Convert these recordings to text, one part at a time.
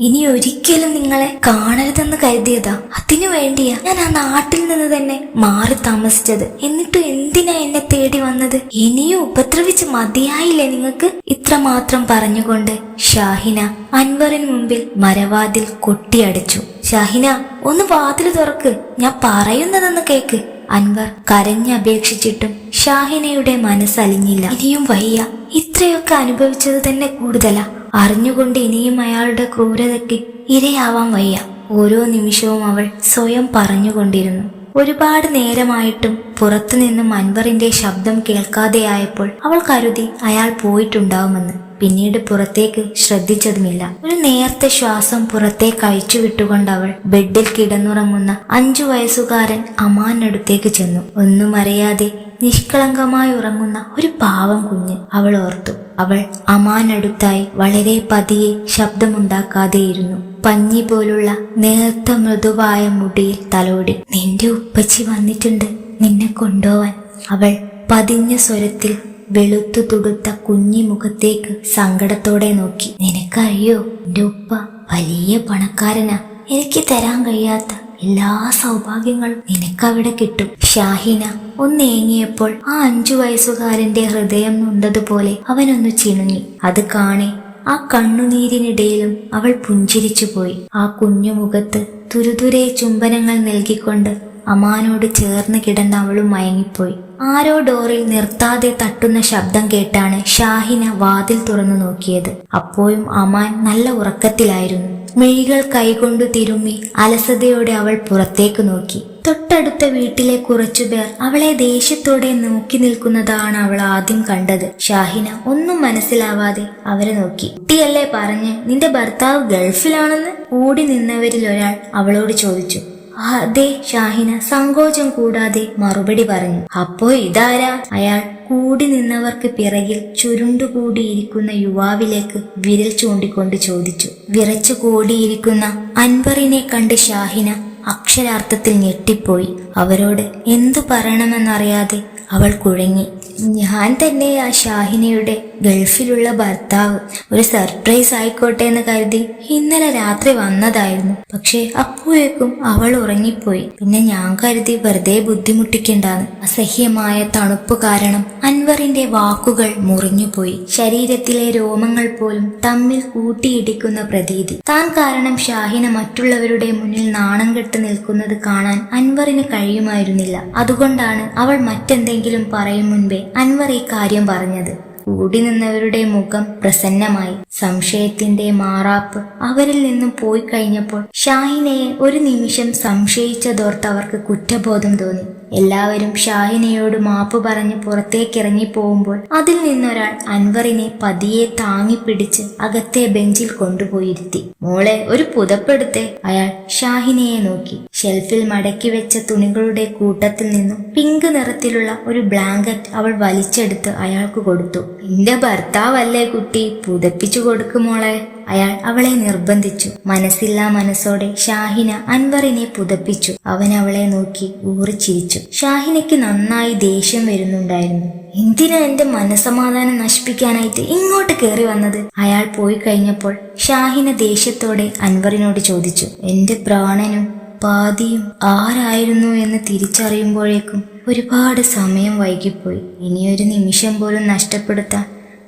ഇനി ഒരിക്കലും നിങ്ങളെ കാണരുതെന്ന് കരുതിയതാ. അതിനു വേണ്ടിയാ ഞാൻ ആ നാട്ടിൽ നിന്ന് തന്നെ മാറി താമസിച്ചത്. എന്നിട്ടും എന്തിനാ എന്നെ തേടി വന്നത്? ഇനിയും ഉപദ്രവിച്ച് മതിയായില്ലേ നിങ്ങൾക്ക്? ഇത്രമാത്രം പറഞ്ഞുകൊണ്ട് ഷാഹിന അൻവറിന് മുമ്പിൽ മരവാതിൽ കൊട്ടിയടച്ചു. ഷാഹിന ഒന്ന് വാതിൽ തുറക്ക്. ഞാൻ പറയുന്നതെന്ന് കേക്ക്. അൻവർ കരഞ്ഞപേക്ഷിച്ചിട്ടും ഷാഹിനയുടെ മനസ്സലിഞ്ഞില്ല. ഇനിയും വയ്യ. ഇത്രയൊക്കെ അനുഭവിച്ചത് തന്നെ കൂടുതലാ. അറിഞ്ഞുകൊണ്ട് ഇനിയും അയാളുടെ ക്രൂരതയ്ക്ക് ഇരയാവാൻ വയ്യ. ഓരോ നിമിഷവും അവൾ സ്വയം പറഞ്ഞുകൊണ്ടിരുന്നു. ഒരുപാട് നേരമായിട്ടും പുറത്തുനിന്നും അൻവറിന്റെ ശബ്ദം കേൾക്കാതെയായപ്പോൾ അവൾ കരുതി അയാൾ പോയിട്ടുണ്ടാവുമെന്ന്. പിന്നീട് പുറത്തേക്ക് ശ്രദ്ധിച്ചതുമില്ല. ഒരു നേർത്ത ശ്വാസം പുറത്തേക്ക് അഴിച്ചു വിട്ടുകൊണ്ട് അവൾ ബെഡിൽ കിടന്നുറങ്ങുന്ന അഞ്ചു വയസ്സുകാരൻ അമാനടുത്തേക്ക് ചെന്നു. ഒന്നും അറിയാതെ നിഷ്കളങ്കമായി ഉറങ്ങുന്ന ഒരു പാവം കുഞ്ഞ് അവൾ ഓർത്തു. അവൾ അമാനടുത്തായി വളരെ പതിയെ ശബ്ദമുണ്ടാക്കാതെയിരുന്നു. പഞ്ഞി പോലുള്ള നേർത്ത മൃദുവായ മുടിയിൽ തലോടി നിന്റെ ഉപ്പച്ചി വന്നിട്ടുണ്ട്. നിന്നെ കൊണ്ടുപോവാൻ. അവൾ പതിഞ്ഞ സ്വരത്തിൽ വെളുത്തു തുടുത്ത കുഞ്ഞി മുഖത്തേക്ക് സങ്കടത്തോടെ നോക്കി. നിനക്കറിയോ എന്റെ ഉപ്പ വലിയ പണക്കാരനാ. എനിക്ക് തരാൻ കഴിയാത്ത എല്ലാ സൗഭാഗ്യങ്ങളും നിനക്കവിടെ കിട്ടും. ഷാഹിന ഒന്നേങ്ങിയപ്പോൾ ആ അഞ്ചു വയസ്സുകാരന്റെ ഹൃദയം നൊന്തതുപോലെ അവനൊന്ന് ചിണുങ്ങി. അത് കാണെ ആ കണ്ണുനീരിനിടയിലും അവൾ പുഞ്ചിരിച്ചു പോയി. ആ കുഞ്ഞു മുഖത്ത് തുരുതുരെ ചുംബനങ്ങൾ നൽകിക്കൊണ്ട് അമാനോട് ചേർന്ന് കിടന്ന അവളും മയങ്ങിപ്പോയി. ആരോ ഡോറിൽ നിർത്താതെ തട്ടുന്ന ശബ്ദം കേട്ടാണ് ഷാഹിന വാതിൽ തുറന്നു നോക്കിയത്. അപ്പോഴും അമാൻ നല്ല ഉറക്കത്തിലായിരുന്നു. മിഴികൾ കൈകൊണ്ടു തിരുമ്മി അലസതയോടെ അവൾ പുറത്തേക്ക് നോക്കി. തൊട്ടടുത്ത വീട്ടിലെ കുറച്ചുപേർ അവളെ ദേഷ്യത്തോടെ നോക്കി നിൽക്കുന്നതാണ് അവൾ ആദ്യം കണ്ടത്. ഷാഹിന ഒന്നും മനസ്സിലാവാതെ അവരെ നോക്കി. കുട്ടിയല്ലേ പറഞ്ഞ് നിന്റെ ഭർത്താവ് ഗൾഫിലാണെന്ന്? ഓടി നിന്നവരിൽ ഒരാൾ അവളോട് ചോദിച്ചു. "ആ, അതെ ഷാഹിന സങ്കോചം കൂടാതെ മറുപടി പറഞ്ഞു. അപ്പോ ഇതാരാ? അയാൾ കൂടി നിന്നവർക്ക് പിറകിൽ ചുരുണ്ടുകൂടിയിരിക്കുന്ന യുവാവിലേക്ക് വിരൽ ചൂണ്ടിക്കൊണ്ട് ചോദിച്ചു. വിറച്ചു കൂടിയിരിക്കുന്ന അൻവറിനെ കണ്ട് ഷാഹിന അക്ഷരാർത്ഥത്തിൽ ഞെട്ടിപ്പോയി. അവരോട് എന്തു പറയണമെന്നറിയാതെ അവൾ കുഴങ്ങി. ഞാൻ തന്നെ ആ ഷാഹിനയുടെ ഗൾഫിലുള്ള ഭർത്താവ്. ഒരു സർപ്രൈസ് ആയിക്കോട്ടെ എന്ന് കരുതി ഇന്നലെ രാത്രി വന്നതായിരുന്നു. പക്ഷെ അപ്പോഴേക്കും അവൾ ഉറങ്ങിപ്പോയി. പിന്നെ ഞാൻ കരുതി വെറുതെ ബുദ്ധിമുട്ടിക്കണ്ടാന്ന് അസഹ്യമായ തണുപ്പ് കാരണം അൻവറിന്റെ വാക്കുകൾ മുറിഞ്ഞുപോയി. ശരീരത്തിലെ രോമങ്ങൾ പോലും തമ്മിൽ കൂട്ടിയിടിക്കുന്ന പ്രതീതി. താൻ കാരണം ഷാഹിന മറ്റുള്ളവരുടെ മുന്നിൽ നാണം കെട്ട് നിൽക്കുന്നത് കാണാൻ അൻവറിന് കഴിയുമായിരുന്നില്ല. അതുകൊണ്ടാണ് അവൾ മറ്റെന്തെങ്കിലും പറയും മുൻപേ അൻവർ ഈ കാര്യം പറഞ്ഞത്. കൂടി നിന്നവരുടെ മുഖം പ്രസന്നമായി. സംശയത്തിന്റെ മാറാപ്പ് അവരിൽ നിന്നും പോയി കഴിഞ്ഞപ്പോൾ ഷാഹിനയെ ഒരു നിമിഷം സംശയിച്ചതോർത്ത് അവർക്ക് കുറ്റബോധം തോന്നി. എല്ലാവരും ഷാഹിനയോട് മാപ്പ് പറഞ്ഞ് പുറത്തേക്കിറങ്ങി പോകുമ്പോൾ അതിൽ നിന്നൊരാൾ അൻവറിനെ പതിയെ താങ്ങിപ്പിടിച്ച് അകത്തെ ബെഞ്ചിൽ കൊണ്ടുപോയിരുത്തി. മോളെ ഒരു പുതപ്പെടുത്തെ. അയാൾ ഷാഹിനയെ നോക്കി. ഷെൽഫിൽ മടക്കി വെച്ച തുണികളുടെ കൂട്ടത്തിൽ നിന്നും പിങ്ക് നിറത്തിലുള്ള ഒരു ബ്ലാങ്കറ്റ് അവൾ വലിച്ചെടുത്ത് അയാൾക്ക് കൊടുത്തു. എന്റെ ഭർത്താവല്ലേ കുട്ടി? പുതപ്പിച്ചു കൊടുക്കുമോളെ അയാൾ അവളെ നിർബന്ധിച്ചു. മനസ്സില്ലാ മനസ്സോടെ ഷാഹിന അൻവറിനെ പുതപ്പിച്ചു. അവൻ അവളെ നോക്കി ഊറിച്ചിരിച്ചു ഷാഹിനയ്ക്ക് നന്നായി ദേഷ്യം വരുന്നുണ്ടായിരുന്നു. എന്തിനാ എന്റെ മനസമാധാനം നശിപ്പിക്കാനായിട്ട് ഇങ്ങോട്ട് കയറി വന്നത്? അയാൾ പോയി കഴിഞ്ഞപ്പോൾ ഷാഹിന ദേഷ്യത്തോടെ അൻവറിനോട് ചോദിച്ചു. എന്റെ പ്രാണനും പാതിയും ആരായിരുന്നു എന്ന് തിരിച്ചറിയുമ്പോഴേക്കും ഒരുപാട് സമയം വൈകിപ്പോയി. ഇനിയൊരു നിമിഷം പോലും നഷ്ടപ്പെടുത്താൻ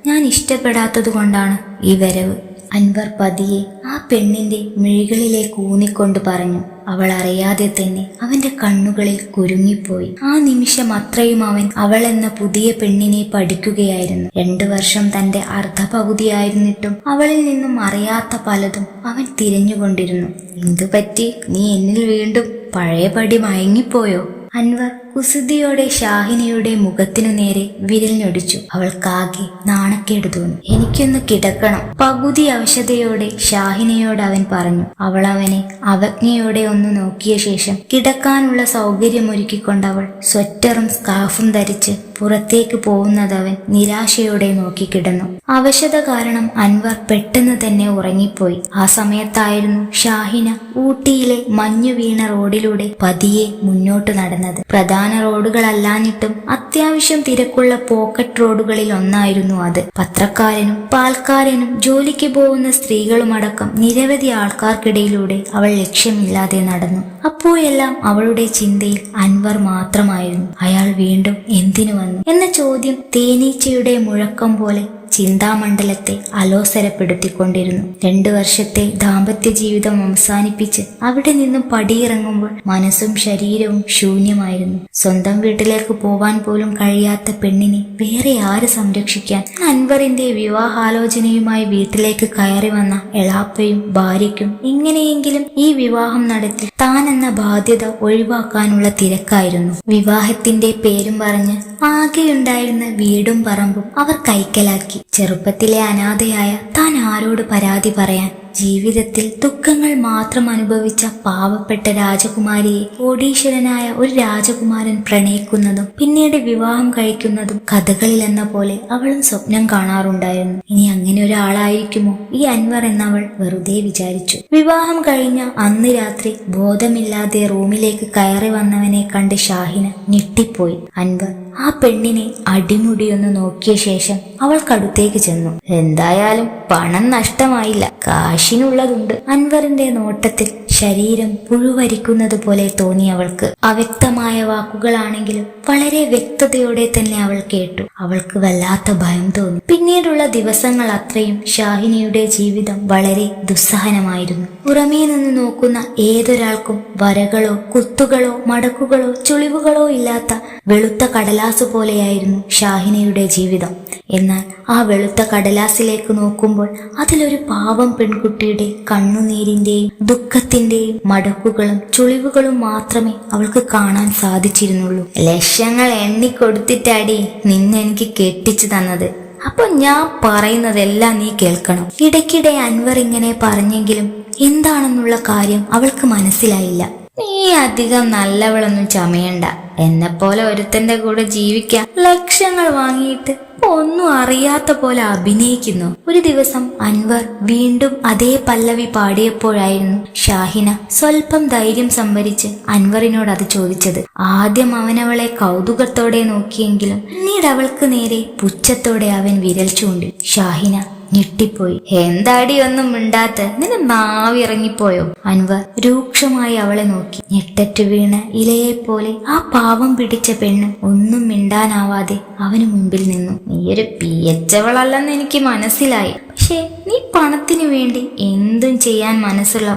ഞാൻ ഇഷ്ടപ്പെടാത്തത് കൊണ്ടാണ് ഈ വരവ്. അൻവർ പതിയെ ആ പെണ്ണിന്റെ മിഴികളിലേക്ക് ഊന്നിക്കൊണ്ട് പറഞ്ഞു അവൾ അറിയാതെ തന്നെ അവന്റെ കണ്ണുകളിൽ കുരുങ്ങിപ്പോയി. ആ നിമിഷം അത്രയും അവൻ അവൾ എന്ന പുതിയ പെണ്ണിനെ പഠിക്കുകയായിരുന്നു. രണ്ടു വർഷം തന്റെ അർദ്ധപകുതിയായിരുന്നിട്ടും അവളിൽ നിന്നും അറിയാത്ത പലതും അവൻ തിരഞ്ഞുകൊണ്ടിരുന്നു. എന്തു പറ്റി നീ എന്നിൽ വീണ്ടും പഴയപടി മയങ്ങിപ്പോയോ? അൻവർ കുസൃതിയോടെ ഷാഹിനിയുടെ മുഖത്തിനു നേരെ വിരൽ ഞൊടിച്ചു അവൾക്കാകെ നാണക്കേട് തോന്നി. എനിക്കൊന്ന് കിടക്കണം. പകുതി അവശതയോടെ ഷാഹിനിയോട് അവൻ പറഞ്ഞു. അവൾ അവനെ അവജ്ഞയോടെ ഒന്ന് നോക്കിയ ശേഷം കിടക്കാനുള്ള സൗകര്യമൊരുക്കിക്കൊണ്ട് അവൾ സ്വെറ്ററും സ്കാർഫും ധരിച്ച് പുറത്തേക്ക് പോകുന്നത് അവൻ നിരാശയോടെ നോക്കിക്കിടന്നു. അവശത കാരണം അൻവർ പെട്ടെന്ന് തന്നെ ഉറങ്ങിപ്പോയി. ആ സമയത്തായിരുന്നു ഷാഹിന ഊട്ടിയിലെ മഞ്ഞു വീണ റോഡിലൂടെ പതിയെ മുന്നോട്ട് നടന്നത്. പ്രധാന പ്രധാന റോഡുകളല്ലാഞ്ഞിട്ടും അത്യാവശ്യം തിരക്കുള്ള പോക്കറ്റ് റോഡുകളിൽ ഒന്നായിരുന്നു അത്. പത്രക്കാരനും പാൽക്കാരനും ജോലിക്ക് പോകുന്ന സ്ത്രീകളുമടക്കം നിരവധി ആൾക്കാർക്കിടയിലൂടെ അവൾ ലക്ഷ്യമില്ലാതെ നടന്നു. അപ്പോഴെല്ലാം അവളുടെ ചിന്തയിൽ അൻവർ മാത്രമായിരുന്നു. അയാൾ വീണ്ടും എന്തിനു വന്നു? എന്ന ചോദ്യം തേനീച്ചയുടെ മുഴക്കം പോലെ. ചിന്താമണ്ഡലത്തെ അലോസരപ്പെടുത്തിക്കൊണ്ടിരുന്നു. രണ്ടു വർഷത്തെ ദാമ്പത്യ ജീവിതം അവസാനിപ്പിച്ച് അവിടെ നിന്നും പടിയിറങ്ങുമ്പോൾ മനസ്സും ശരീരവും ശൂന്യമായിരുന്നു. സ്വന്തം വീട്ടിലേക്ക് പോവാൻ പോലും കഴിയാത്ത പെണ്ണിനെ വേറെ ആര് സംരക്ഷിക്കാൻ? അൻവറിന്റെ വിവാഹാലോചനയുമായി വീട്ടിലേക്ക് കയറി വന്ന എളാപ്പയും ഭാര്യയ്ക്കും എങ്ങനെയെങ്കിലും ഈ വിവാഹം നടത്തി താൻ എന്ന ബാധ്യത ഒഴിവാക്കാനുള്ള തിരക്കായിരുന്നു. വിവാഹത്തിന്റെ പേരും പറഞ്ഞ് ആകെയുണ്ടായിരുന്ന വീടും പറമ്പും അവർ കൈക്കലാക്കി. ചെറുപ്പത്തിലെ അനാഥയായ താൻ ആരോട് പരാതി പറയാൻ ജീവിതത്തിൽ ദുഃഖങ്ങൾ മാത്രം അനുഭവിച്ച പാവപ്പെട്ട രാജകുമാരിയെ കോടീശ്വരനായ ഒരു രാജകുമാരൻ പ്രണയിക്കുന്നതും പിന്നീട് വിവാഹം കഴിക്കുന്നതും കഥകളിൽ എന്ന പോലെ അവളും സ്വപ്നം കാണാറുണ്ടായിരുന്നു. ഇനി അങ്ങനെ ഒരാളായിരിക്കുമോ? ഈ അൻവർ എന്നവൾ വെറുതെ വിചാരിച്ചു. വിവാഹം കഴിഞ്ഞ അന്ന് രാത്രി ബോധമില്ലാതെ റൂമിലേക്ക് കയറി വന്നവനെ കണ്ട് ഷാഹിന ഞെട്ടിപ്പോയി. അൻവർ ആ പെണ്ണിനെ അടിമുടിയൊന്ന് നോക്കിയ ശേഷം അവൾക്കടുത്തേക്ക് ചെന്നു. എന്തായാലും പണം നഷ്ടമായില്ല. കാശിനുള്ളതുണ്ട് അൻവറിന്റെ നോട്ടത്തിൽ ശരീരം പുഴുവരിക്കുന്നത് പോലെ തോന്നി അവൾക്ക്. അവ്യക്തമായ വാക്കുകളാണെങ്കിലും വളരെ വ്യക്തതയോടെ തന്നെ അവൾ കേട്ടു. അവൾക്ക് വല്ലാത്ത ഭയം തോന്നി. പിന്നീടുള്ള ദിവസങ്ങൾ അത്രയും ഷാഹിനിയുടെ ജീവിതം വളരെ ദുസ്സഹനമായിരുന്നു. പുറമേ നിന്ന് നോക്കുന്ന ഏതൊരാൾക്കും വരകളോ കുത്തുകളോ മടക്കുകളോ ചുളിവുകളോ ഇല്ലാത്ത വെളുത്ത കടലാസ് പോലെയായിരുന്നു ഷാഹിനിയുടെ ജീവിതം. എന്നാൽ ആ വെളുത്ത കടലാസിലേക്ക് നോക്കുമ്പോൾ അതിലൊരു പാവം പെൺകുട്ടിയുടെ കണ്ണുനീരിന്റെയും ദുഃഖത്തിന്റെയും മടക്കുകളും ചുളിവുകളും മാത്രമേ അവൾക്ക് കാണാൻ സാധിച്ചിരുന്നുള്ളൂ. ലക്ഷങ്ങൾ നിന്നെ എനിക്ക് കെട്ടിച്ചു തന്നത്. അപ്പൊ ഞാൻ പറയുന്നതെല്ലാം നീ കേൾക്കണം. ഇടയ്ക്കിടെ അൻവർ ഇങ്ങനെ പറഞ്ഞെങ്കിലും എന്താണെന്നുള്ള കാര്യം അവൾക്ക് മനസ്സിലായില്ല. നീ അധികം നല്ലവളൊന്നും ചമയണ്ട. എന്നെ പോലെ ഒരുത്തന്റെ കൂടെ ജീവിക്കാൻ ലക്ഷങ്ങൾ വാങ്ങിയിട്ട് ഒന്നും അറിയാത്ത പോലെ അഭിനയിക്കുന്നു. ഒരു ദിവസം അൻവർ വീണ്ടും അതേ പല്ലവി പാടിയപ്പോഴായിരുന്നു ഷാഹിന സ്വല്പം ധൈര്യം സംഭരിച്ച് അൻവറിനോട് അത് ചോദിച്ചത്. ആദ്യം അവനവളെ കൗതുകത്തോടെ നോക്കിയെങ്കിലും പിന്നീട് അവൾക്ക് നേരെ പുച്ഛത്തോടെ അവൻ വിരൽ ചൂണ്ടി. ഷാഹിന ഞെട്ടിപ്പോയി. എന്താടി ഒന്നും മിണ്ടാത്ത? നിന്റെ നാവി ഇറങ്ങിപ്പോയോ? അൻവർ രൂക്ഷമായി അവളെ നോക്കി. ഞെട്ടറ്റു വീണ ഇലയെപ്പോലെ ആ പാവം പിടിച്ച പെണ്ണ് ഒന്നും മിണ്ടാനാവാതെ അവന് മുമ്പിൽ നിന്നു. നീയൊരു പിയച്ചവളല്ലെന്ന് എനിക്ക് മനസ്സിലായി. പക്ഷേ നീ പണത്തിനു വേണ്ടി എന്തും ചെയ്യാൻ മനസ്സുള്ള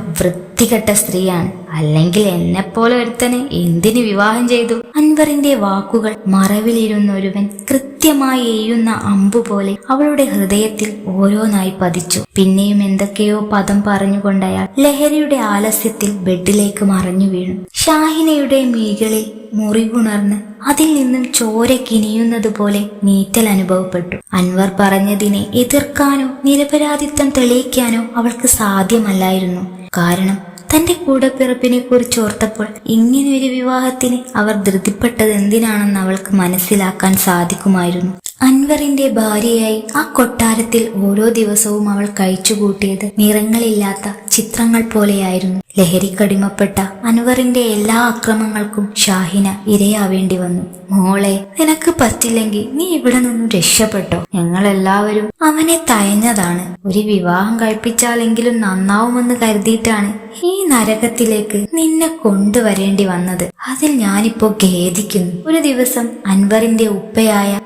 വൃത്തികെട്ട സ്ത്രീയാണ്. അല്ലെങ്കിൽ എന്നെപ്പോലെ ഒരുത്തനെ എന്തിനു വിവാഹം ചെയ്തു? അൻവറിന്റെ വാക്കുകൾ മറവിലിരുന്ന ഒരുവൻ കൃത്യമായി എയ്യുന്ന അമ്പു പോലെ അവളുടെ ഹൃദയത്തിൽ ഓരോന്നായി പതിച്ചു. പിന്നെയും എന്തൊക്കെയോ പദം പറഞ്ഞുകൊണ്ടയാൾ ലഹരിയുടെ ആലസ്യത്തിൽ ബെഡിലേക്ക് മറഞ്ഞു വീണു. ഷാഹിനയുടെ മീകളിൽ മുറിവുണർന്ന് അതിൽ നിന്നും ചോര കിനിയുന്നത് പോലെ നീറ്റൽ അനുഭവപ്പെട്ടു. അൻവർ പറഞ്ഞതിനെ എതിർക്കാനോ നിരപരാധിത്വം തെളിയിക്കാനോ അവൾക്ക് സാധ്യമല്ലായിരുന്നു. കാരണം തന്റെ കൂടപ്പിറപ്പിനെ കുറിച്ച് ഓർത്തപ്പോൾ ഇങ്ങനെയൊരു വിവാഹത്തിന് അവർ ധൃതിപ്പെട്ടത് എന്തിനാണെന്ന് അവൾക്ക് മനസ്സിലാക്കാൻ സാധിക്കുമായിരുന്നു. അൻവറിന്റെ ഭാര്യയായി ആ കൊട്ടാരത്തിൽ ഓരോ ദിവസവും അവൾ കഴിച്ചുകൂട്ടിയത് നിറങ്ങളില്ലാത്ത ചിത്രങ്ങൾ പോലെയായിരുന്നു. ലഹരിക്കടിമപ്പെട്ട അൻവറിന്റെ എല്ലാ അക്രമങ്ങൾക്കും ഷാഹിന ഇരയാവേണ്ടി വന്നു. മോളെ നിനക്ക് പറ്റില്ലെങ്കിൽ നീ ഇവിടെ നിന്നും രക്ഷപ്പെട്ടോ. ഞങ്ങളെല്ലാവരും അവനെ തയഞ്ഞതാണ് ഒരു വിവാഹം കഴിപ്പിച്ചാലെങ്കിലും നന്നാവുമെന്ന് കരുതിയിട്ടാണ് ഈ നരകത്തിലേക്ക് നിന്നെ കൊണ്ടുവരേണ്ടി വന്നത്. അതിൽ ഞാനിപ്പോ ഖേദിക്കുന്നു. ഒരു ദിവസം അൻവറിന്റെ ഉപ്പയായ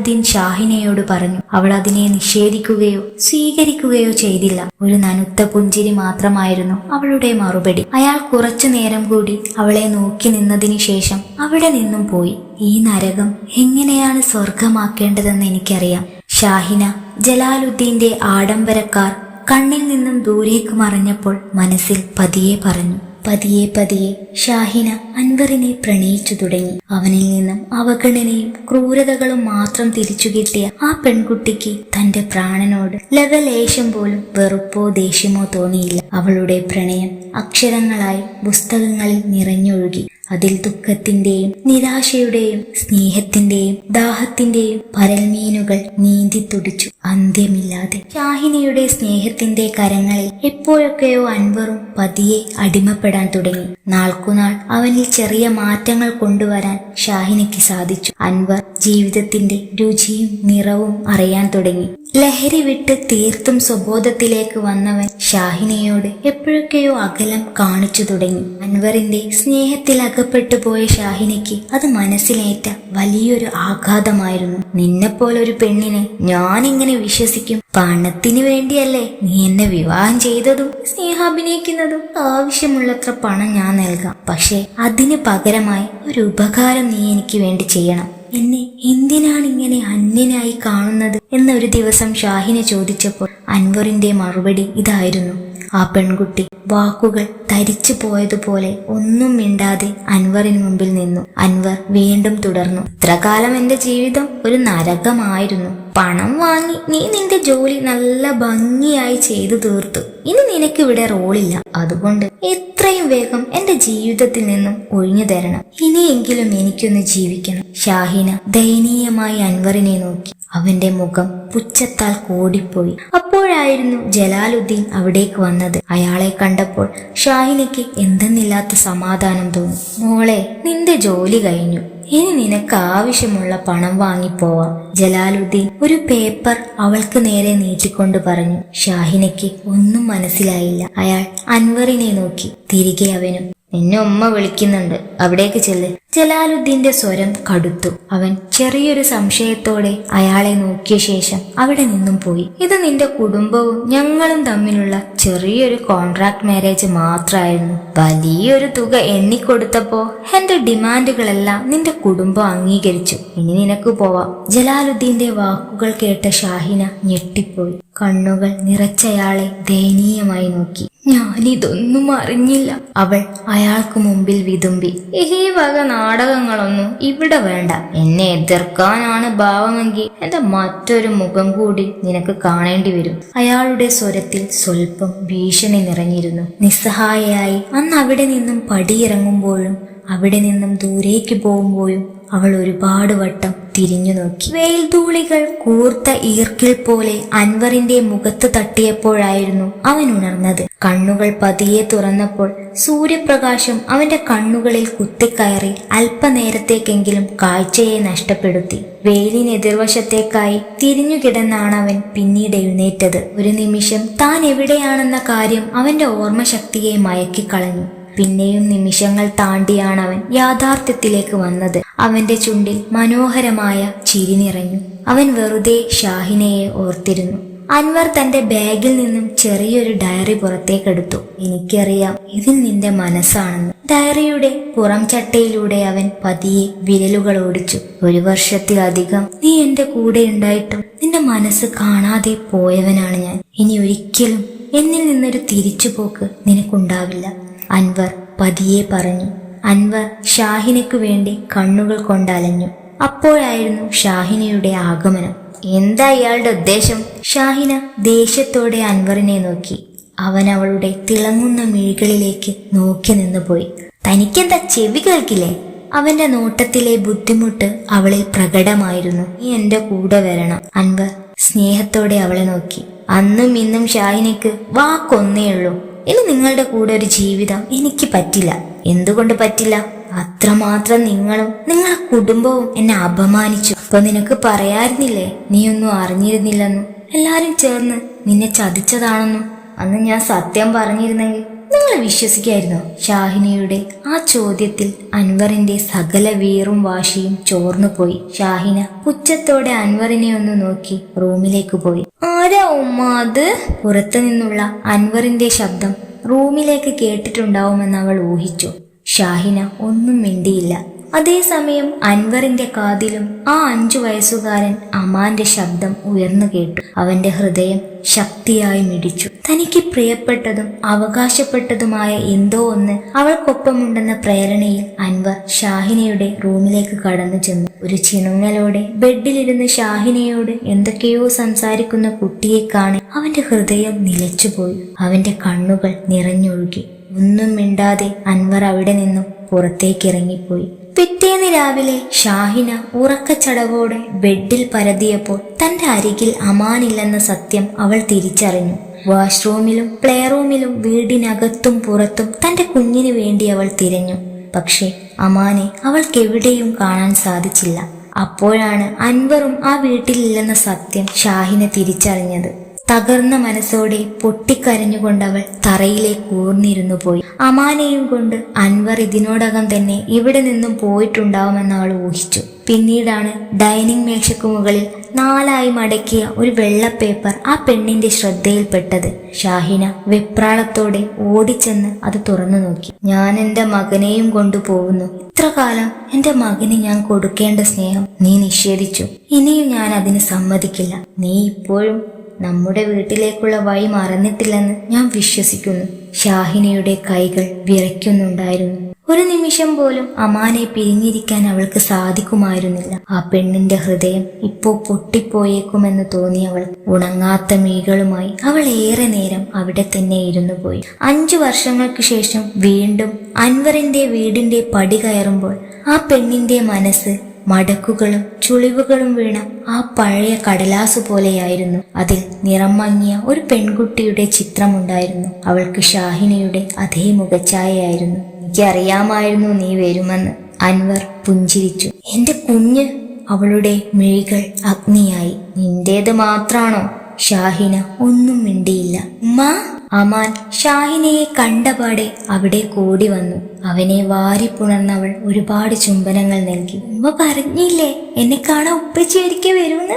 ജലാലുദ്ദീൻ ഷാഹിനയോട് പറഞ്ഞു അവൾ അതിനെ നിഷേധിക്കുകയോ സ്വീകരിക്കുകയോ ചെയ്തില്ല. ഒരു നനുത്ത പുഞ്ചിരി മാത്രമായിരുന്നു അവളുടെ മറുപടി. അയാൾ കുറച്ചു നേരം കൂടി അവളെ നോക്കി നിന്നതിനു ശേഷം അവിടെ നിന്നും പോയി. ഈ നരകം എങ്ങനെയാണ് സ്വർഗമാക്കേണ്ടതെന്ന് എനിക്കറിയാം. ഷാഹിന ജലാലുദ്ദീന്റെ ആഡംബരക്കാർ കണ്ണിൽ നിന്നും ദൂരേക്ക് മറിഞ്ഞപ്പോൾ മനസ്സിൽ പതിയെ പറഞ്ഞു പതിയെ പതിയെ ഷാഹിന അൻവറിനെ പ്രണയിച്ചു തുടങ്ങി. അവനിൽ നിന്നും അവഗണനയും ക്രൂരതകളും മാത്രം തിരിച്ചു കിട്ടിയ ആ പെൺകുട്ടിക്ക് തന്റെ പ്രാണനോട് ലവലേശം പോലും വെറുപ്പോ ദേഷ്യമോ തോന്നിയില്ല. അവളുടെ പ്രണയം അക്ഷരങ്ങളായി പുസ്തകങ്ങളിൽ നിറഞ്ഞൊഴുകി. അതിൽ ദുഃഖത്തിന്റെയും നിരാശയുടെയും സ്നേഹത്തിന്റെയും ദാഹത്തിന്റെയും പരൽമീനുകൾ നീന്തി തുടിച്ചു. അന്ത്യമില്ലാതെ ഷാഹിനയുടെ സ്നേഹത്തിന്റെ കരങ്ങളിൽ എപ്പോഴൊക്കെയോ അൻവറും പതിയെ അടിമപ്പെടാൻ തുടങ്ങി. നാൾക്കുനാൾ അവനിൽ ചെറിയ മാറ്റങ്ങൾ കൊണ്ടുവരാൻ ഷാഹിനയ്ക്ക് സാധിച്ചു. അൻവർ ജീവിതത്തിന്റെ രുചിയും നിറവും അറിയാൻ തുടങ്ങി. ലഹരി വിട്ട് തീർത്തും സ്വബോധത്തിലേക്ക് വന്നവൻ ഷാഹിനയോട് എപ്പോഴൊക്കെയോ അകലം കാണിച്ചു തുടങ്ങി. അൻവറിന്റെ സ്നേഹത്തിൽ അകപ്പെട്ടു പോയ ഷാഹിനയ്ക്ക് അത് മനസ്സിലേറ്റ വലിയൊരു ആഘാതമായിരുന്നു. നിന്നെപ്പോലൊരു പെണ്ണിനെ ഞാൻ ഇങ്ങനെ വിശ്വസിക്കും. പണത്തിന് വേണ്ടിയല്ലേ നീ എന്നെ വിവാഹം ചെയ്തതും സ്നേഹാഭിനയിക്കുന്നതും. ആവശ്യമുള്ളത്ര പണം ഞാൻ നൽകാം. പക്ഷേ അതിന് പകരമായി ഒരു ഉപകാരം നീ എനിക്ക് വേണ്ടി ചെയ്യണം. എന്നെ എന്തിനാണ് ഇങ്ങനെ അന്യനായി കാണുന്നത്? എന്നൊരു ദിവസം ഷാഹിനെ ചോദിച്ചപ്പോൾ അൻവറിന്റെ മറുപടി ഇതായിരുന്നു. ആ പെൺകുട്ടി വാക്കുകൾ തരിച്ചു പോയതുപോലെ ഒന്നും മിണ്ടാതെ അൻവറിന് മുമ്പിൽ നിന്നു. അൻവർ വീണ്ടും തുടർന്നു. ഇത്രകാലം എന്റെ ജീവിതം ഒരു നരകമായിരുന്നു. പണം വാങ്ങി നീ നിന്റെ ജോലി നല്ല ഭംഗിയായി ചെയ്തു തീർത്തു. ഇനി നിനക്ക് ഇവിടെ റോളില്ല. അതുകൊണ്ട് എത്രയും വേഗം എന്റെ ജീവിതത്തിൽ നിന്നും ഒഴിഞ്ഞു തരണം. ഇനിയെങ്കിലും എനിക്കൊന്ന് ജീവിക്കണം. ഷാഹിന ദയനീയമായി അൻവറിനെ നോക്കി. അവന്റെ മുഖം പുച്ഛത്താൽ കൂടിപ്പോയി. അപ്പോഴായിരുന്നു ജലാലുദ്ദീൻ അവിടേക്ക് വന്നത്. അയാളെ കണ്ടപ്പോൾ ഷാഹിനിക്ക് എന്തെന്നില്ലാത്ത സമാധാനം തോന്നി. മോളെ നിന്റെ ജോലി കഴിഞ്ഞു. ഇനി നിനക്ക് ആവശ്യമുള്ള പണം വാങ്ങിപ്പോവാം ജലാലുദ്ദീൻ ഒരു പേപ്പർ അവൾക്ക് നേരെ നീട്ടിക്കൊണ്ട് പറഞ്ഞു. ഷാഹിനയ്ക്ക് ഒന്നും മനസ്സിലായില്ല. അയാൾ അൻവറിനെ നോക്കി. തിരികെ അവനും നിന്നെ ഉമ്മ വിളിക്കുന്നുണ്ട്. അവിടേക്ക് ചെല്ല്. ജലാലുദ്ദീന്റെ സ്വരം കടുത്തു. അവൻ ചെറിയൊരു സംശയത്തോടെ അയാളെ നോക്കിയ ശേഷം അവിടെ നിന്നും പോയി. ഇത് നിന്റെ കുടുംബവും ഞങ്ങളും തമ്മിലുള്ള ചെറിയൊരു കോൺട്രാക്ട് മാരേജ് മാത്രമായിരുന്നു വലിയൊരു തുക എണ്ണിക്കൊടുത്തപ്പോ എന്റെ ഡിമാൻഡുകളെല്ലാം നിന്റെ കുടുംബം അംഗീകരിച്ചു. ഇനി നിനക്ക് പോവാം. ജലാലുദ്ദീന്റെ വാക്കുകൾ കേട്ട ഷാഹിന ഞെട്ടിപ്പോയി. കണ്ണുകൾ നിറച്ചയാളെ ദയനീയമായി നോക്കി. ഞാനിതൊന്നും അറിഞ്ഞില്ല. അവൾ അയാൾക്ക് മുമ്പിൽ വിതുമ്പി ഈ വക നാടകങ്ങളൊന്നും ഇവിടെ വേണ്ട. എന്നെ എതിർക്കാനാണ് ഭാവമെങ്കിൽ എന്റെ മറ്റൊരു മുഖം കൂടി നിനക്ക് കാണേണ്ടി വരും. അയാളുടെ സ്വരത്തിൽ സ്വല്പം ഭീഷണി നിറഞ്ഞിരുന്നു. നിസ്സഹായയായി അന്ന് അവിടെ നിന്നും പടിയിറങ്ങുമ്പോഴും അവിടെ നിന്നും ദൂരേക്ക് പോകുമ്പോഴും അവൾ ഒരുപാട് വട്ടം തിരിഞ്ഞു നോക്കി. വെയിൽധൂളികൾ കൂർത്ത ഈർക്കിൽ പോലെ അൻവറിന്റെ മുഖത്ത് തട്ടിയപ്പോഴായിരുന്നു അവൻ ഉണർന്നത്. കണ്ണുകൾ പതിയെ തുറന്നപ്പോൾ സൂര്യപ്രകാശം അവന്റെ കണ്ണുകളിൽ കുത്തിക്കയറി അല്പനേരത്തേക്കെങ്കിലും കാഴ്ചയെ നഷ്ടപ്പെടുത്തി. വെയിലിനെതിർവശത്തേക്കായി തിരിഞ്ഞു കിടന്നാണ് അവൻ പിന്നീട് എഴുന്നേറ്റത്. ഒരു നിമിഷം താൻ എവിടെയാണെന്ന കാര്യം അവന്റെ ഓർമ്മശക്തിയെ മയക്കിക്കളഞ്ഞു. പിന്നെയും നിമിഷങ്ങൾ താണ്ടിയാണ് അവൻ യാഥാർത്ഥ്യത്തിലേക്ക് വന്നത്. അവന്റെ ചുണ്ടിൽ മനോഹരമായ ചിരി നിറഞ്ഞു. അവൻ വെറുതെ ഷാഹിനയെ ഓർത്തിരുന്നു. അൻവർ തന്റെ ബാഗിൽ നിന്നും ചെറിയൊരു ഡയറി പുറത്തേക്കെടുത്തു. എനിക്കറിയാം ഇതിൽ നിന്റെ മനസ്സാണെന്ന്. ഡയറിയുടെ പുറം ചട്ടയിലൂടെ അവൻ പതിയെ വിരലുകൾ ഓടിച്ചു. ഒരു വർഷത്തിലധികം നീ എന്റെ കൂടെ ഉണ്ടായിട്ടും നിന്റെ മനസ്സ് കാണാതെ പോയവനാണ് ഞാൻ. ഇനി ഒരിക്കലും എന്നിൽ നിന്നൊരു തിരിച്ചുപോക്ക് നിനക്കുണ്ടാവില്ല. അൻവർ പതിയെ പറഞ്ഞു അൻവർ ഷാഹിനയ്ക്കു വേണ്ടി കണ്ണുകൾ കൊണ്ടലഞ്ഞു. അപ്പോഴായിരുന്നു ഷാഹിനയുടെ ആഗമനം. എന്താ ഇയാളുടെ ഉദ്ദേശം? ഷാഹിന ദേഷ്യത്തോടെ അൻവറിനെ നോക്കി. അവൻ അവളുടെ തിളങ്ങുന്ന മിഴികളിലേക്ക് നോക്കി നിന്നുപോയി. തനിക്കെന്താ ചെവി കേൾക്കില്ലേ? അവന്റെ നോട്ടത്തിലെ ബുദ്ധിമുട്ട് അവളിൽ പ്രകടമായിരുന്നു. നീ എന്റെ കൂടെ വരണം. അൻവർ സ്നേഹത്തോടെ അവളെ നോക്കി. അന്നും ഇന്നും ഷാഹിനയ്ക്ക് വാക്കൊന്നേ ഉള്ളൂ. ഇനി നിങ്ങളുടെ കൂടെ ഒരു ജീവിതം എനിക്ക് പറ്റില്ല. എന്തുകൊണ്ട് പറ്റില്ല? അത്രമാത്രം നിങ്ങളും നിങ്ങളുടെ കുടുംബവും എന്നെ അപമാനിച്ചു. അപ്പൊ നിനക്ക് പറയായിരുന്നില്ലേ? നീയൊന്നും അറിഞ്ഞിരുന്നില്ലെന്നും. എല്ലാരും ചേർന്ന് നിന്നെ ചതിച്ചതാണെന്നും. അന്ന് ഞാൻ സത്യം പറഞ്ഞിരുന്നെങ്കിൽ നിങ്ങൾ വിശ്വസിക്കായിരുന്നോ? ഷാഹിനയുടെ ആ ചോദ്യത്തിൽ അൻവറിന്റെ സകല വീറും വാശിയും ചോർന്നുപോയി ഷാഹിന പുച്ഛത്തോടെ അൻവറിനെ ഒന്ന് നോക്കി റൂമിലേക്ക് പോയി. ആരാ ഉമ്മ അത്? പുറത്തു നിന്നുള്ള അൻവറിന്റെ ശബ്ദം റൂമിലേക്ക് കേട്ടിട്ടുണ്ടാവുമെന്ന് അവൾ ഊഹിച്ചു. ഷാഹിന ഒന്നും മിണ്ടിയില്ല. അതേസമയം അൻവറിന്റെ കാതിലും ആ അഞ്ചു വയസ്സുകാരൻ അമാന്റെ ശബ്ദം ഉയർന്നു കേട്ടു. അവന്റെ ഹൃദയം ശക്തിയായി മിടിച്ചു. തനിക്ക് പ്രിയപ്പെട്ടതും അവകാശപ്പെട്ടതുമായ എന്തോ ഒന്ന് അവൾക്കൊപ്പമുണ്ടെന്ന പ്രേരണയിൽ അൻവർ ഷാഹിനയുടെ റൂമിലേക്ക് കടന്നു ചെന്നു. ഒരു ചിണുങ്ങലോടെ ബെഡിലിരുന്ന് ഷാഹിനയോട് എന്തൊക്കെയോ സംസാരിക്കുന്ന കുട്ടിയെ കാണി അവന്റെ ഹൃദയം നിലച്ചുപോയി. അവന്റെ കണ്ണുകൾ നിറഞ്ഞൊഴുകി. ഒന്നും മിണ്ടാതെ അൻവർ അവിടെ നിന്നും പുറത്തേക്ക് ഇറങ്ങിപ്പോയി പിറ്റേന്ന് രാവിലെ ഷാഹിന ഉറക്കച്ചടവോടെ ബെഡിൽ പരതിയപ്പോൾ തന്റെ അരികിൽ അമാനില്ലെന്ന സത്യം അവൾ തിരിച്ചറിഞ്ഞു. വാഷ്റൂമിലും പ്ലേ റൂമിലും വീടിനകത്തും പുറത്തും തന്റെ കുഞ്ഞിനു വേണ്ടി അവൾ തിരഞ്ഞു. പക്ഷേ അമാനെ അവൾക്കെവിടെയും കാണാൻ സാധിച്ചില്ല. അപ്പോഴാണ് അൻവറും ആ വീട്ടിലില്ലെന്ന സത്യം ഷാഹിന തിരിച്ചറിഞ്ഞത്. തകർന്ന മനസ്സോടെ പൊട്ടിക്കരഞ്ഞുകൊണ്ട് അവൾ തറയിലേക്ക് ഊർന്നിരുന്നു പോയി. അമാനെയും കൊണ്ട് അൻവർ ഇതിനോടകം തന്നെ ഇവിടെ നിന്നും പോയിട്ടുണ്ടാവുമെന്ന് അവൾ ഊഹിച്ചു. പിന്നീടാണ് ഡൈനിങ് മേശയ്ക്ക് മുകളിൽ നാലായി മടക്കിയ ഒരു വെള്ള പേപ്പർ ആ പെണ്ണിന്റെ ശ്രദ്ധയിൽപ്പെട്ടത്. ഷാഹിന വെപ്രാളത്തോടെ ഓടിച്ചെന്ന് അത് തുറന്നു നോക്കി. ഞാൻ എന്റെ മകനെയും കൊണ്ടുപോകുന്നു. ഇത്ര കാലം എന്റെ മകന് ഞാൻ കൊടുക്കേണ്ട സ്നേഹം നീ നിഷേധിച്ചു. ഇനിയും ഞാൻ അതിന് സമ്മതിക്കില്ല. നീ ഇപ്പോഴും നമ്മുടെ വീട്ടിലേക്കുള്ള വഴി മറന്നിട്ടില്ലെന്ന് ഞാൻ വിശ്വസിക്കുന്നു. ഷാഹിനയുടെ കൈകൾ വിറയ്ക്കുന്നുണ്ടായിരുന്നു. ഒരു നിമിഷം പോലും അമാനെ പിരിഞ്ഞിരിക്കാൻ അവൾക്ക് സാധിക്കുമായിരുന്നില്ല. ആ പെണ്ണിന്റെ ഹൃദയം ഇപ്പോ പൊട്ടിപ്പോയേക്കുമെന്ന് തോന്നിയവൾ ഉണങ്ങാത്ത മീകളുമായി അവൾ ഏറെ നേരം അവിടെ തന്നെ ഇരുന്നു പോയി. അഞ്ചു വർഷങ്ങൾക്ക് ശേഷം വീണ്ടും അൻവറിന്റെ വീടിന്റെ പടി കയറുമ്പോൾ ആ പെണ്ണിന്റെ മനസ്സ് മടക്കുകളും ചുളിവുകളും വീണ ആ പഴയ കടലാസ് പോലെയായിരുന്നു. അതിൽ നിറം മങ്ങിയ ഒരു പെൺകുട്ടിയുടെ ചിത്രമുണ്ടായിരുന്നു. അവൾക്ക് ഷാഹിനയുടെ അതേ മുഖച്ഛായയായിരുന്നു. എനിക്കറിയാമായിരുന്നു നീ വരുമെന്ന് അൻവർ പുഞ്ചിരിച്ചു. എന്റെ കുഞ്ഞ് അവളുടെ മിഴികൾ അഗ്നിയായി. നിന്റേത് മാത്രാണോ? ഷാഹിന ഒന്നും മിണ്ടിയില്ല. ഉമ്മാ അമാൻ ഷാഹിനയെ കണ്ടപാടെ അവിടെ കൂടി വന്നു. അവനെ വാരിപ്പുണർന്നവൾ ഒരുപാട് ചുംബനങ്ങൾ നൽകി. ഉമ്മ പറഞ്ഞില്ലേ? എന്നെ കാണാൻ ഉപ്പച്ചി ഒരിക്കൽ വരുമെന്ന്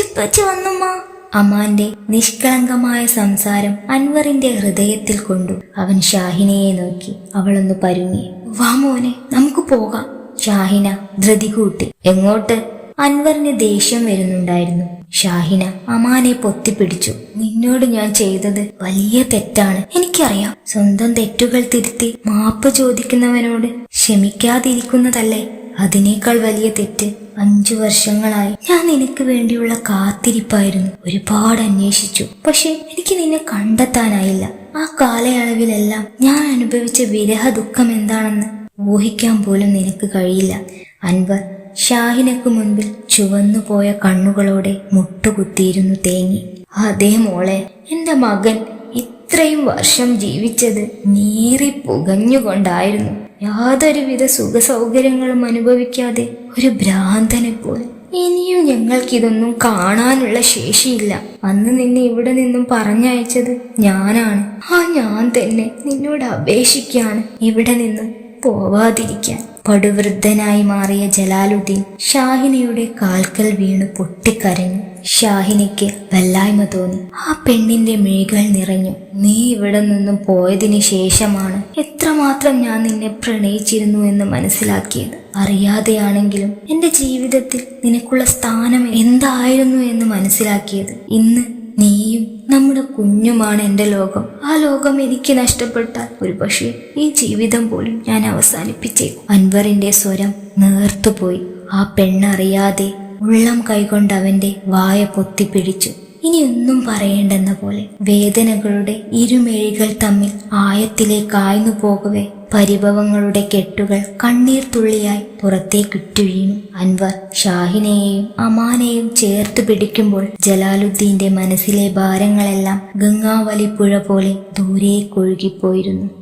ഉപ്പച്ചി വന്നുമ്മ. അമാന്റെ നിഷ്കളങ്കമായ സംസാരം അൻവറിന്റെ ഹൃദയത്തിൽ കൊണ്ടു. അവൻ ഷാഹിനയെ നോക്കി. അവളൊന്ന് പരുങ്ങി. വാ മോനെ നമുക്ക് പോകാം. ഷാഹിന ധൃതി കൂട്ടി. എങ്ങോട്ട്? അൻവറിന് ദേഷ്യം വരുന്നുണ്ടായിരുന്നു. ഷാഹിന അമാനെ പൊത്തിപ്പിടിച്ചു. നിന്നോട് ഞാൻ ചെയ്തത് വലിയ തെറ്റാണ്. എനിക്കറിയാം. സ്വന്തം തെറ്റുകൾ തിരുത്തി മാപ്പ് ചോദിക്കുന്നവനോട് ക്ഷമിക്കാതിരിക്കുന്നതല്ലേ? അതിനേക്കാൾ വലിയ തെറ്റ് അഞ്ചു വർഷങ്ങളായി ഞാൻ നിനക്ക് വേണ്ടിയുള്ള കാത്തിരിപ്പായിരുന്നു. ഒരുപാട് അന്വേഷിച്ചു. പക്ഷെ എനിക്ക് നിന്നെ കണ്ടെത്താനായില്ല. ആ കാലയളവിലെല്ലാം ഞാൻ അനുഭവിച്ച വിരഹ ദുഃഖം എന്താണെന്ന് ഊഹിക്കാൻ പോലും നിനക്ക് കഴിയില്ല. അൻവർ ഷാഹിനക്ക് മുൻപിൽ ചുവന്നുപോയ കണ്ണുകളോടെ മുട്ടുകുത്തിയിരുന്നു തേങ്ങി. അതേ മോളെ എന്റെ മകൻ ഇത്രയും വർഷം ജീവിച്ചത് നീറി പുകഞ്ഞുകൊണ്ടായിരുന്നു. യാതൊരുവിധ സുഖ സൗകര്യങ്ങളും അനുഭവിക്കാതെ ഒരു ഭ്രാന്തനെ പോലെ ഇനിയും ഞങ്ങൾക്കിതൊന്നും കാണാനുള്ള ശേഷിയില്ല. അന്ന് നിന്നെ ഇവിടെ നിന്നും പറഞ്ഞയച്ചത് ഞാനാണ്. ആ ഞാൻ തന്നെ നിന്നോട് അപേക്ഷിക്കാണ് ഇവിടെ നിന്നും പോവാതിരിക്കാൻ. പടുവൃദ്ധനായി മാറിയ ജലാലുദ്ദീൻ ഷാഹിനയുടെ കാൽക്കൽ വീണു പൊട്ടിക്കരഞ്ഞു. ഷാഹിനിക്ക് വല്ലായ്മ തോന്നി. ആ പെണ്ണിന്റെ മിഴികൾ നിറഞ്ഞു. നീ ഇവിടെ നിന്നും പോയതിനു ശേഷമാണ് എത്രമാത്രം ഞാൻ നിന്നെ പ്രണയിച്ചിരുന്നു എന്ന് മനസ്സിലാക്കിയത്. അറിയാതെയാണെങ്കിലും എന്റെ ജീവിതത്തിൽ നിനക്കുള്ള സ്ഥാനം എന്തായിരുന്നു എന്ന് മനസ്സിലാക്കിയത്. ഇന്ന് നീയും നമ്മുടെ കുഞ്ഞുമാണ് എന്റെ ലോകം. ആ ലോകം എനിക്ക് നഷ്ടപ്പെട്ടാൽ ഒരു പക്ഷേ ഈ ജീവിതം പോലും ഞാൻ അവസാനിപ്പിച്ചേക്കും. അൻവറിന്റെ സ്വരം നേർത്തുപോയി. ആ പെണ്ണറിയാതെ ഉള്ളം കൈകൊണ്ട് അവന്റെ വായ പൊത്തിപ്പിടിച്ചു. ഇനി ഒന്നും പറയേണ്ടെന്ന പോലെ വേദനകളുടെ ഇരുമേഴികൾ തമ്മിൽ ആയത്തിലേക്ക് ആയന്നു പോകവേ. പരിഭവങ്ങളുടെ കെട്ടുകൾ കണ്ണീർ തുള്ളിയായി പുറത്തേക്കിട്ടുഴിയും അൻവർ ഷാഹിനെയും അമാനെയും ചേർത്ത് പിടിക്കുമ്പോൾ ജലാലുദ്ദീന്റെ മനസ്സിലെ ഭാരങ്ങളെല്ലാം ഗംഗാവലി പുഴ പോലെ ദൂരേക്കൊഴുകിപ്പോയിരുന്നു.